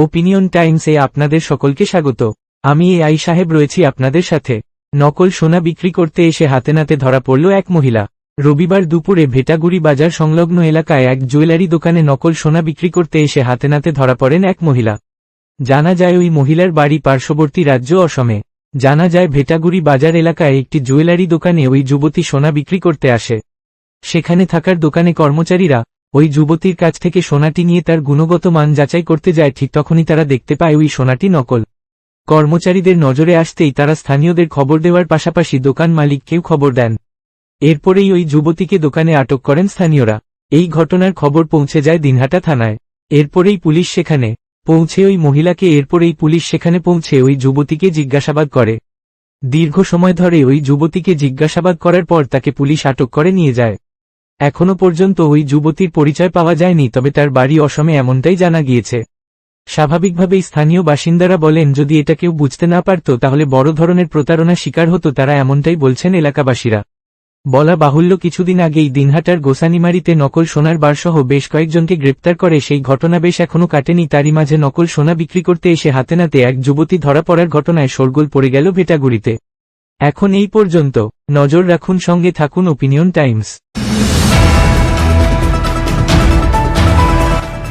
Opinion টাইমসে আপনাদের সকলকে স্বাগত। আমি এ আই সাহেব রয়েছি আপনাদের সাথে। নকল সোনা বিক্রি করতে এসে হাতে নাতে ধরা পড়ল এক মহিলা। রবিবার দুপুরে ভেটাগুড়ি বাজার সংলগ্ন এলাকায় এক জুয়েলারি দোকানে নকল সোনা বিক্রি করতে এসে হাতে নাতে ধরা পড়েন এক মহিলা। জানা যায় ওই মহিলার বাড়ি পার্শ্ববর্তী রাজ্য অসমে। জানা যায় ভেটাগুড়ি বাজার এলাকায় একটি জুয়েলারি দোকানে ওই যুবতী সোনা বিক্রি করতে আসে। সেখানে থাকার দোকানে কর্মচারীরা ওই যুবতীর কাছ থেকে সোনাটি নিয়ে তার গুণগত মান যাচাই করতে যায়, ঠিক তখনই তারা দেখতে পায় ওই সোনাটি নকল। কর্মচারীদের নজরে আসতেই তারা স্থানীয়দের খবর দেওয়ার পাশাপাশি দোকান মালিককেও খবর দেন। এরপরেই ওই যুবতীকে দোকানে আটক করেন স্থানীয়রা। এই ঘটনার খবর পৌঁছে যায় দিনহাটা থানায়। এরপরেই পুলিশ সেখানে পৌঁছে, ওই মহিলাকে এরপরেই পুলিশ সেখানে পৌঁছে ওই যুবতীকে জিজ্ঞাসাবাদ করে। দীর্ঘ সময় ধরে ওই যুবতীকে জিজ্ঞাসাবাদ করার পর তাকে পুলিশ আটক করে নিয়ে যায়। এখনও পর্যন্ত ওই যুবতীর পরিচয় পাওয়া যায়নি, তবে তার বাড়ি অসমে এমনটাই জানা গিয়েছে। স্বাভাবিকভাবেই স্থানীয় বাসিন্দারা বলেন, যদি এটা কেউ বুঝতে না পারত, তাহলে বড় ধরনের প্রতারণা শিকার হতো, তারা এমনটাই বলছেন এলাকাবাসীরা। বলা বাহুল্য, কিছুদিন আগেই দিনহাটার গোসানিমারিতে নকল সোনার বারসহ বেশ কয়েকজনকে গ্রেপ্তার করে, সেই ঘটনা বেশ এখনও কাটেনি। তারই মাঝে নকল সোনা বিক্রি করতে এসে হাতে নাতে এক যুবতী ধরা পড়ার ঘটনায় শোরগোল পড়ে গেল ভেটাগুড়িতে। এখন এই পর্যন্ত। নজর রাখুন, সঙ্গে থাকুন, ওপিনিয়ন টাইমস।